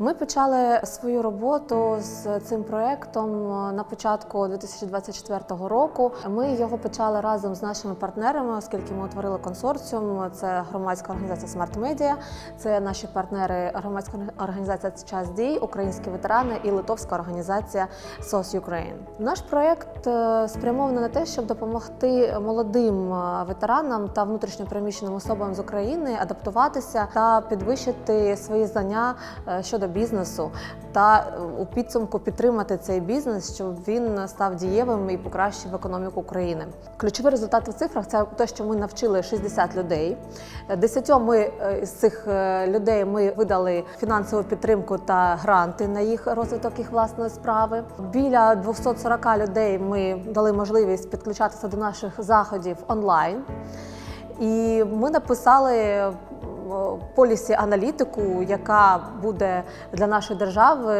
Ми почали свою роботу з цим проектом на початку 2024 року. Ми його почали разом з нашими партнерами, оскільки ми утворили консорціум. Це громадська організація Smart Media, це наші партнери, громадська організація Час дій, українські ветерани і литовська організація SOS Ukraine. Наш проект е, спрямований на те, щоб допомогти молодим е, ветеранам та внутрішньопереміщеним особам з України адаптуватися та підвищити свої знання е, щодо бізнесу та е, у підсумку підтримати цей бізнес, щоб він став дієвим і покращив економіку України. Ключовий результат в цифрах це те, що ми навчили 60 людей. Десятьом ми е, з цих е, людей ми видали фінансову підтримку та гранти на їх розвиток їх власної справи. Біля 240 людей ми дали можливість підключатися до наших заходів онлайн. І ми написали полісі аналітику, яка буде для нашої держави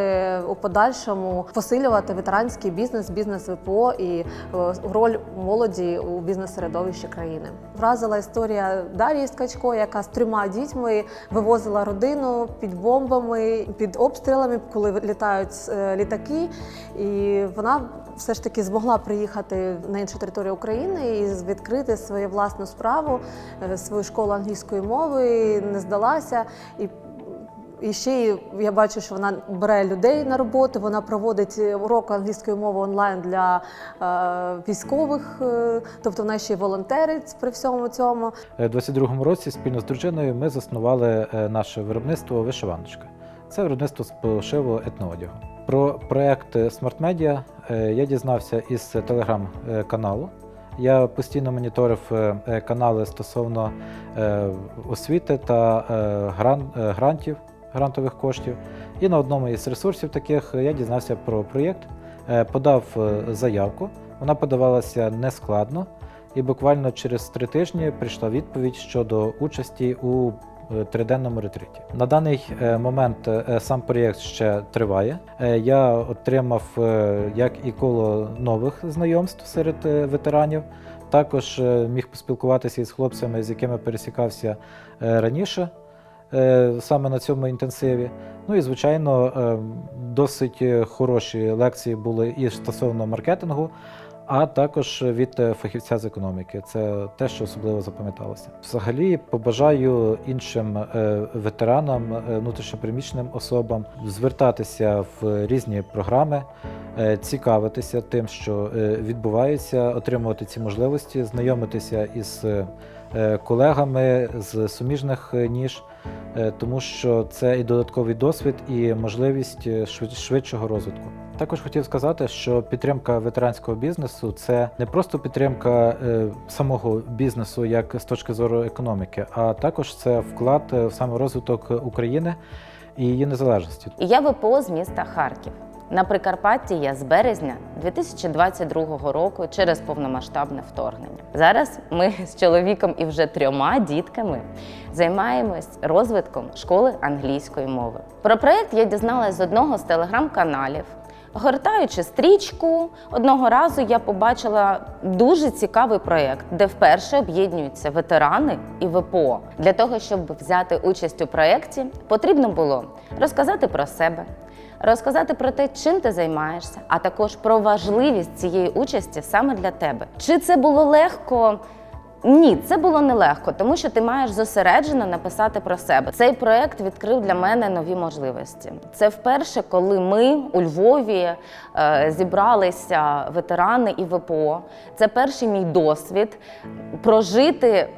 у подальшому посилювати ветеранський бізнес, бізнес ВПО і е, роль молоді у бізнес-середовищі країни. Вразила історія Дарії Скачко, яка з трьома дітьми вивозила родину під бомбами, під обстрілами, коли літають е, літаки, і вона все ж таки змогла приїхати на іншу територію України і відкрити свою власну справу, е, свою школу англійської мови, не здалася. І і ще я бачу, що вона бере людей на роботу. Вона проводить уроки англійської мови онлайн для е, військових, е, тобто вона ще й волонтерить при всьому цьому. У 22-му році спільно з дружиною ми заснували е, наше виробництво Вишиваночка. Це виробництво з пошиву етноодягу. Про проект е, я дізнався із телеграм-каналу. Я постійно моніторив е, канали стосовно е, освіти та е, гран- е, грантів, грантових коштів. І на одному із ресурсів таких я дізнався про проєкт, е, подав е, заявку. Вона подавалася нескладно, і буквально через три тижні прийшла відповідь щодо участі у е, триденному ретриті. На даний е, момент е, сам проєкт ще триває. Е, Я отримав е, як і коло нових знайомств серед е, ветеранів. Також е, міг поспілкуватися із хлопцями, з якими пересікався е, раніше, е, саме на цьому інтенсиві. Ну і звичайно, е, досить е, хороші лекції були і стосовно маркетингу, а також від е, фахівця з економіки. Це те, що особливо запам'яталося. Взагалі, побажаю іншим е, ветеранам, е, внутрішньопереміщеним особам звертатися в різні програми, цікавитися тим, що відбувається, отримувати ці можливості, знайомитися із колегами з суміжних ніж, тому що це і додатковий досвід, і можливість швидшого розвитку. Також хотів сказати, що підтримка ветеранського бізнесу це не просто підтримка е, самого бізнесу, як з точки зору економіки, а також це вклад е, в саме розвиток України і її незалежності. Я ВПО з міста Харків. На Прикарпатті я з березня 2022 року через повномасштабне вторгнення. Зараз ми з чоловіком і вже трьома дітками займаємось розвитком школи англійської мови. Про проєкт я дізналась з одного з телеграм-каналів. Гортаючи стрічку, одного разу я побачила дуже цікавий проєкт, де вперше об'єднуються ветерани і ВПО. Для того, щоб взяти участь у проєкті, потрібно було розказати про себе, розказати про те, чим ти займаєшся, а також про важливість цієї участі саме для тебе. Чи це було легко? Ні, це було нелегко, тому що ти маєш зосереджено написати про себе. Цей проект відкрив для мене нові можливості. Це вперше, коли ми у Львові е, зібралися ветерани і ВПО. Це перший мій досвід прожити.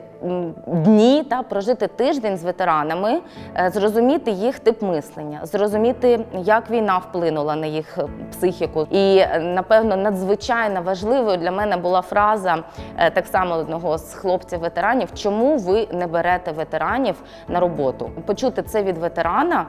Дні та прожити тиждень з ветеранами, е, зрозуміти їх тип мислення, зрозуміти, як війна вплинула на їх е, психіку. І е, напевно надзвичайно важливою для мене була фраза так само одного з хлопців-ветеранів: чому ви не берете ветеранів на роботу? Почути це від ветерана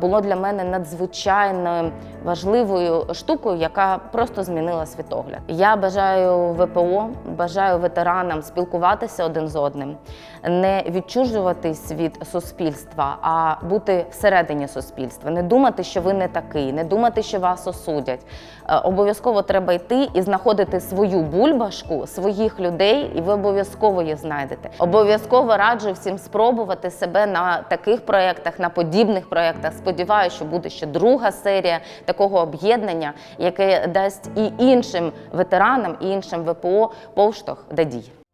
було для мене надзвичайно важливою штукою, яка просто змінила світогляд. Я бажаю ВПО, бажаю ветеранам спілкуватися один з одним, не відчужуватись від суспільства, а бути всередині суспільства, не думати, що ви не такий, не думати, що вас осудять. Е, Обов'язково треба йти і знаходити свою бульбашку, своїх людей, і ви обов'язково їх знайдете. Обов'язково раджу всім спробувати себе на таких проєктах, на подібних проєктах. Проєктах. Сподіваюся, що буде ще друга серія такого об'єднання, яке дасть і іншим ветеранам, і іншим ВПО поштовх до дій.